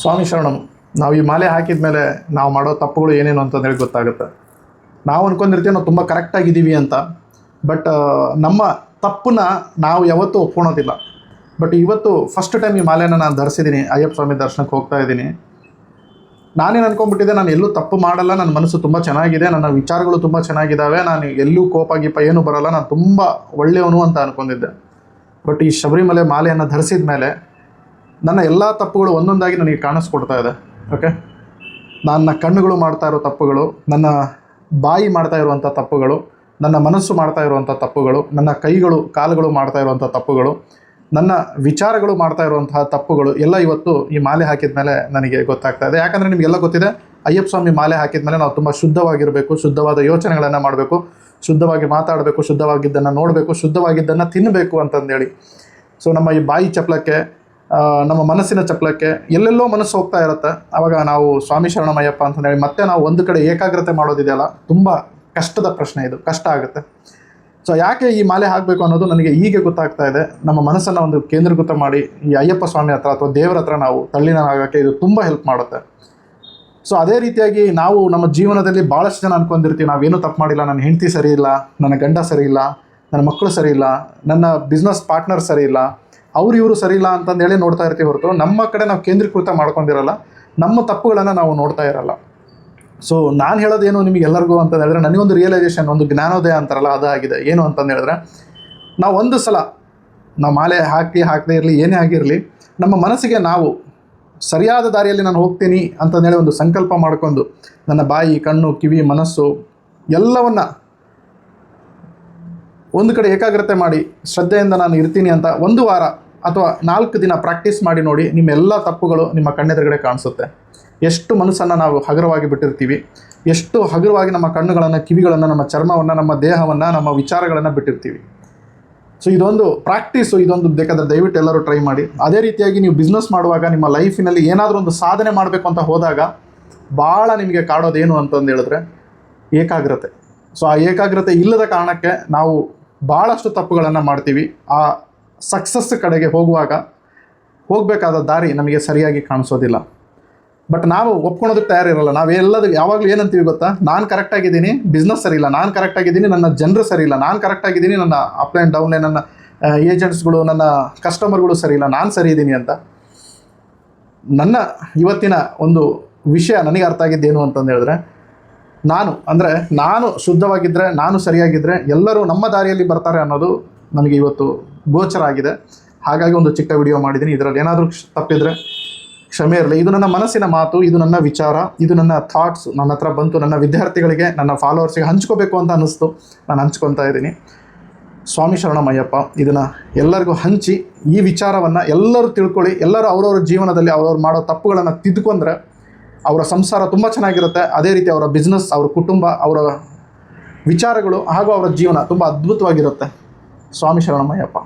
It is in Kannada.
ಸ್ವಾಮಿ ಶರಣಂ, ನಾವು ಈ ಮಾಲೆ ಹಾಕಿದ ಮೇಲೆ ನಾವು ಮಾಡೋ ತಪ್ಪುಗಳು ಏನೇನು ಅಂತಂದೇಳಿ ಗೊತ್ತಾಗುತ್ತೆ. ನಾವು ಅಂದ್ಕೊಂಡಿರ್ತೀವಿ ನಾವು ತುಂಬ ಕರೆಕ್ಟಾಗಿದ್ದೀವಿ ಅಂತ. ಬಟ್ ನಮ್ಮ ತಪ್ಪನ್ನ ನಾವು ಯಾವತ್ತೂ ಒಪ್ಕೊಳೋದಿಲ್ಲ. ಬಟ್ ಇವತ್ತು ಫಸ್ಟ್ ಟೈಮ್ ಈ ಮಾಲೆನ ನಾನು ಧರಿಸಿದ್ದೀನಿ, ಅಯ್ಯಪ್ಪ ಸ್ವಾಮಿ ದರ್ಶನಕ್ಕೆ ಹೋಗ್ತಾ ಇದ್ದೀನಿ. ನಾನೇನು ಅನ್ಕೊಂಡ್ಬಿಟ್ಟಿದ್ದೆ, ನಾನು ಎಲ್ಲೂ ತಪ್ಪು ಮಾಡಲ್ಲ, ನನ್ನ ಮನಸ್ಸು ತುಂಬ ಚೆನ್ನಾಗಿದೆ, ನನ್ನ ವಿಚಾರಗಳು ತುಂಬ ಚೆನ್ನಾಗಿದ್ದಾವೆ, ನಾನು ಎಲ್ಲೂ ಕೋಪ ಗೀಪ ಏನೂ ಬರಲ್ಲ, ನಾನು ತುಂಬ ಒಳ್ಳೆಯವನು ಅಂತ ಅನ್ಕೊಂಡಿದ್ದೆ. ಬಟ್ ಈ ಶಬರಿಮಲೆ ಮಾಲೆಯನ್ನು ಧರಿಸಿದ ಮೇಲೆ ನನ್ನ ಎಲ್ಲ ತಪ್ಪುಗಳು ಒಂದೊಂದಾಗಿ ನನಗೆ ಕಾಣಿಸ್ಕೊಡ್ತಾ ಇದೆ ಓಕೆ ನನ್ನ ಕಣ್ಣುಗಳು ಮಾಡ್ತಾ ಇರೋ ತಪ್ಪುಗಳು, ನನ್ನ ಬಾಯಿ ಮಾಡ್ತಾ ಇರುವಂಥ ತಪ್ಪುಗಳು, ನನ್ನ ಮನಸ್ಸು ಮಾಡ್ತಾ ಇರುವಂಥ ತಪ್ಪುಗಳು, ನನ್ನ ಕೈಗಳು, ಕಾಲುಗಳು ಮಾಡ್ತಾ ಇರುವಂಥ ತಪ್ಪುಗಳು, ನನ್ನ ವಿಚಾರಗಳು ಮಾಡ್ತಾ ಇರುವಂತಹ ತಪ್ಪುಗಳು ಎಲ್ಲ ಇವತ್ತು ಈ ಮಾಲೆ ಹಾಕಿದ ಮೇಲೆ ನನಗೆ ಗೊತ್ತಾಗ್ತಾ ಇದೆ. ಯಾಕಂದರೆ ನಿಮಗೆಲ್ಲ ಗೊತ್ತಿದೆ, ಅಯ್ಯಪ್ಪ ಸ್ವಾಮಿ ಮಾಲೆ ಹಾಕಿದ ಮೇಲೆ ನಾವು ತುಂಬ ಶುದ್ಧವಾಗಿರಬೇಕು, ಶುದ್ಧವಾದ ಯೋಚನೆಗಳನ್ನು ಮಾಡಬೇಕು, ಶುದ್ಧವಾಗಿ ಮಾತಾಡಬೇಕು, ಶುದ್ಧವಾಗಿದ್ದನ್ನು ನೋಡಬೇಕು, ಶುದ್ಧವಾಗಿದ್ದನ್ನು ತಿನ್ನಬೇಕು ಅಂತಂದೇಳಿ. ಸೊ ನಮ್ಮ ಈ ಬಾಯಿ ಚಪ್ಪಲಕ್ಕೆ ನಮ್ಮ ಮನಸ್ಸಿನ ಚಪ್ಪಲಕ್ಕೆ ಎಲ್ಲೆಲ್ಲೋ ಮನಸ್ಸು ಹೋಗ್ತಾ ಇರುತ್ತೆ. ಆವಾಗ ನಾವು ಸ್ವಾಮಿ ಶರಣಮಯ್ಯಪ್ಪ ಅಂತಂದೇಳಿ ಮತ್ತೆ ನಾವು ಒಂದು ಕಡೆ ಏಕಾಗ್ರತೆ ಮಾಡೋದಿದೆಯಲ್ಲ, ತುಂಬ ಕಷ್ಟದ ಪ್ರಶ್ನೆ ಇದು, ಕಷ್ಟ ಆಗುತ್ತೆ. ಸೊ ಯಾಕೆ ಈ ಮಾಲೆ ಹಾಕಬೇಕು ಅನ್ನೋದು ನನಗೆ ಹೀಗೆ ಗೊತ್ತಾಗ್ತಾ ಇದೆ. ನಮ್ಮ ಮನಸ್ಸನ್ನು ಒಂದು ಕೇಂದ್ರೀಕೃತ ಮಾಡಿ ಈ ಅಯ್ಯಪ್ಪ ಸ್ವಾಮಿ ಹತ್ರ ಅಥವಾ ದೇವರ ಹತ್ರ ನಾವು ತಳ್ಳಿನ ಆಗೋಕ್ಕೆ ಇದು ತುಂಬ ಹೆಲ್ಪ್ ಮಾಡುತ್ತೆ. ಸೊ ಅದೇ ರೀತಿಯಾಗಿ ನಾವು ನಮ್ಮ ಜೀವನದಲ್ಲಿ ಭಾಳಷ್ಟು ಜನ ಅನ್ಕೊಂಡಿರ್ತೀವಿ, ನಾವೇನು ತಪ್ಪು ಮಾಡಿಲ್ಲ, ನನ್ನ ಹೆಂಡತಿ ಸರಿ ಇಲ್ಲ, ನನ್ನ ಗಂಡ ಸರಿ ಇಲ್ಲ, ನನ್ನ ಮಕ್ಕಳು ಸರಿ ಇಲ್ಲ, ನನ್ನ ಬಿಸ್ನೆಸ್ ಪಾರ್ಟ್ನರ್ ಸರಿ ಇಲ್ಲ ಅವ್ರು ಇವರು ಸರಿ ಇಲ್ಲ ಅಂತಂದೇಳಿ ನೋಡ್ತಾ ಇರ್ತೀವಿ ಹೊರತು. ನಮ್ಮ ಕಡೆ ನಾವು ಕೇಂದ್ರೀಕೃತ ಮಾಡ್ಕೊಂಡಿರಲ್ಲ, ನಮ್ಮ ತಪ್ಪುಗಳನ್ನು ನಾವು ನೋಡ್ತಾ ಇರಲ್ಲ. ಸೊ ನಾನು ಹೇಳೋದೇನು ನಿಮಗೆ ಎಲ್ಲರಿಗೂ ಅಂತ ಹೇಳಿದ್ರೆ, ನನಗೊಂದು ರಿಯಲೈಸೇಷನ್ ಒಂದು ಜ್ಞಾನೋದಯ ಅಂತಾರಲ್ಲ ಅದಾಗಿದೆ ಏನು ಅಂತಂದು ಹೇಳಿದ್ರೆ, ನಾವು ಒಂದು ಸಲ ನಾವು ಮಾಲೆ ಹಾಕಿ ಹಾಕದೇ ಇರಲಿ, ಏನೇ ಆಗಿರಲಿ, ನಮ್ಮ ಮನಸ್ಸಿಗೆ ನಾವು ಸರಿಯಾದ ದಾರಿಯಲ್ಲಿ ನಾನು ಹೋಗ್ತೀನಿ ಅಂತಂದೇಳಿ ಒಂದು ಸಂಕಲ್ಪ ಮಾಡಿಕೊಂಡು, ನನ್ನ ಬಾಯಿ, ಕಣ್ಣು, ಕಿವಿ, ಮನಸ್ಸು ಎಲ್ಲವನ್ನು ಒಂದು ಕಡೆ ಏಕಾಗ್ರತೆ ಮಾಡಿ, ಶ್ರದ್ಧೆಯಿಂದ ನಾನು ಇರ್ತೀನಿ ಅಂತ ಒಂದು ವಾರ ಅಥವಾ ನಾಲ್ಕು ದಿನ ಪ್ರಾಕ್ಟೀಸ್ ಮಾಡಿ ನೋಡಿ ನಿಮ್ಮ ಎಲ್ಲ ತಪ್ಪುಗಳು ನಿಮ್ಮ ಕಣ್ಣೆದುರುಗಡೆ ಕಾಣಿಸುತ್ತೆ. ಎಷ್ಟು ಮನಸ್ಸನ್ನು ನಾವು ಹಗುರವಾಗಿ ಬಿಟ್ಟಿರ್ತೀವಿ, ಎಷ್ಟು ಹಗುರವಾಗಿ ನಮ್ಮ ಕಣ್ಣುಗಳನ್ನು, ಕಿವಿಗಳನ್ನು, ನಮ್ಮ ಚರ್ಮವನ್ನು, ನಮ್ಮ ದೇಹವನ್ನು, ನಮ್ಮ ವಿಚಾರಗಳನ್ನು ಬಿಟ್ಟಿರ್ತೀವಿ. ಸೊ ಇದೊಂದು ಪ್ರಾಕ್ಟೀಸು ಇದೊಂದು ಬೇಕಾದರೆ ದಯವಿಟ್ಟು ಎಲ್ಲರೂ ಟ್ರೈ ಮಾಡಿ. ಅದೇ ರೀತಿಯಾಗಿ ನೀವು ಬಿಸ್ನೆಸ್ ಮಾಡುವಾಗ, ನಿಮ್ಮ ಲೈಫಿನಲ್ಲಿ ಏನಾದರೂ ಒಂದು ಸಾಧನೆ ಮಾಡಬೇಕು ಅಂತ ಹೋದಾಗ ಭಾಳ ನಿಮಗೆ ಕಾಡೋದೇನು ಅಂತಂದು ಹೇಳಿದ್ರೆ ಏಕಾಗ್ರತೆ. ಸೊ ಆ ಏಕಾಗ್ರತೆ ಇಲ್ಲದ ಕಾರಣಕ್ಕೆ ನಾವು ಭಾಳಷ್ಟು ತಪ್ಪುಗಳನ್ನು ಮಾಡ್ತೀವಿ. ಆ ಸಕ್ಸಸ್ ಕಡೆಗೆ ಹೋಗುವಾಗ ಹೋಗಬೇಕಾದ ದಾರಿ ನಮಗೆ ಸರಿಯಾಗಿ ಕಾಣಿಸೋದಿಲ್ಲ. ಬಟ್ ನಾವು ಒಪ್ಕೊಳೋದಕ್ಕೆ ತಯಾರಿರಲ್ಲ. ನಾವು ಯಾವಾಗಲೂ ಏನಂತೀವಿ ಗೊತ್ತಾ? ನಾನು ಕರೆಕ್ಟಾಗಿದ್ದೀನಿ ಬಿಸ್ನೆಸ್ ಸರಿ ಇಲ್ಲ ನಾನು ಕರೆಕ್ಟಾಗಿದ್ದೀನಿ ನನ್ನ ಜನರು ಸರಿ ಇಲ್ಲ ನಾನು ಕರೆಕ್ಟಾಗಿದ್ದೀನಿ ನನ್ನ ಅಪ್ ಆ್ಯಂಡ್ ಡೌನ್ ನನ್ನ ಏಜೆಂಟ್ಸ್ಗಳು ನನ್ನ ಕಸ್ಟಮರ್ಗಳು ಸರಿ ಇಲ್ಲ ನಾನು ಸರಿ ಇದ್ದೀನಿ ಅಂತ. ನನ್ನ ಇವತ್ತಿನ ಒಂದು ವಿಷಯ ನನಗೆ ಅರ್ಥ ಆಗಿದ್ದೇನು ಅಂತಂದು ಹೇಳಿದ್ರೆ, ನಾನು, ಅಂದರೆ ನಾನು ಶುದ್ಧವಾಗಿದ್ದರೆ ನಾನು ಸರಿಯಾಗಿದ್ದರೆ ಎಲ್ಲರೂ ನಮ್ಮ ದಾರಿಯಲ್ಲಿ ಬರ್ತಾರೆ ಅನ್ನೋದು ನನಗೆ ಇವತ್ತು ಗೋಚರ ಆಗಿದೆ. ಹಾಗಾಗಿ ಒಂದು ಚಿಕ್ಕ ವಿಡಿಯೋ ಮಾಡಿದ್ದೀನಿ. ಇದರಲ್ಲಿ ಏನಾದರೂ ತಪ್ಪಿದರೆ ಕ್ಷಮೆ ಇರಲಿ. ಇದು ನನ್ನ ಮನಸ್ಸಿನ ಮಾತು, ಇದು ನನ್ನ ವಿಚಾರ, ಇದು ನನ್ನ ಥಾಟ್ಸ್ ನನ್ನ ಹತ್ರ ಬಂತು, ನನ್ನ ವಿದ್ಯಾರ್ಥಿಗಳಿಗೆ, ನನ್ನ ಫಾಲೋವರ್ಸಿಗೆ ಹಂಚ್ಕೋಬೇಕು ಅಂತ ಅನ್ನಿಸ್ತು. ನಾನು ಹಂಚ್ಕೊತಾ ಇದ್ದೀನಿ. ಸ್ವಾಮಿ ಶರಣಮಯ್ಯಪ್ಪ, ಇದನ್ನು ಎಲ್ಲರಿಗೂ ಹಂಚಿ, ಈ ವಿಚಾರವನ್ನು ಎಲ್ಲರೂ ತಿಳ್ಕೊಳ್ಳಿ. ಎಲ್ಲರೂ ಅವರವ್ರ ಜೀವನದಲ್ಲಿ ಅವ್ರವ್ರು ಮಾಡೋ ತಪ್ಪುಗಳನ್ನು ತಿದ್ದುಕೊಂಡ್ರೆ ಅವರ ಸಂಸಾರ ತುಂಬ ಚೆನ್ನಾಗಿರುತ್ತೆ. ಅದೇ ರೀತಿ ಅವರ ಬಿಸ್ನೆಸ್ ಅವರ ಕುಟುಂಬ, ಅವರ ವಿಚಾರಗಳು ಹಾಗೂ ಅವರ ಜೀವನ ತುಂಬ ಅದ್ಭುತವಾಗಿರುತ್ತೆ. ಸ್ವಾಮಿ ಶರಣಮಯ್ಯಪ್ಪ.